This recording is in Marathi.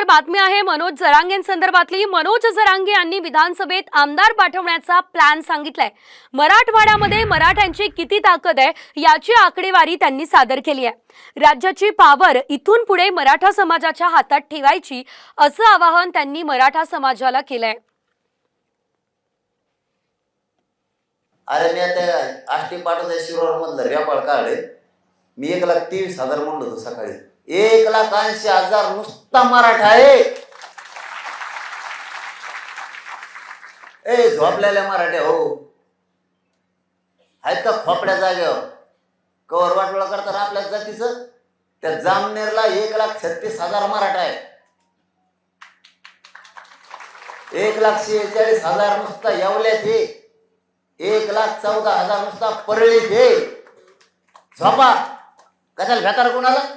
तर बातमी आहे मनोज जरांगेंसंदर्भातली मनोज जरांगे यांनी विधानसभेत आमदार पाठवण्याचा प्लॅन सांगितलाय. मराठवाड्यामध्ये मराठ्यांची किती ताकद आहे याची आकडेवारी त्यांनी सादर केली आहे. राज्याची पावर इथून पुढे मराठा समाजाच्या हातात ठेवायची असं आवाहन त्यांनी मराठा समाजाला केलंय. अरे मी आता आष्टी पाठवता शिरोर मधलं रेपाळ काढ मी एक लाख तेवीस हजार म्हणलो होतो सकाळी. एक लाख ऐंशी हजार नुसता मराठा आहे. ए झोपलेल्या मराठ्या हो. आहेत का खोपड्या जागेवर? कवर वाटोळा करतात आपल्या जातीचं? त्या जामनेरला एक लाख छत्तीस हजार मराठा आहे. एक लाख शेहेचाळीस हजार नुसता येवल्यात हे. एक लाख चौदा हजार नुसता परळीत हे. झोपा. कशाला भेटार कोणाला?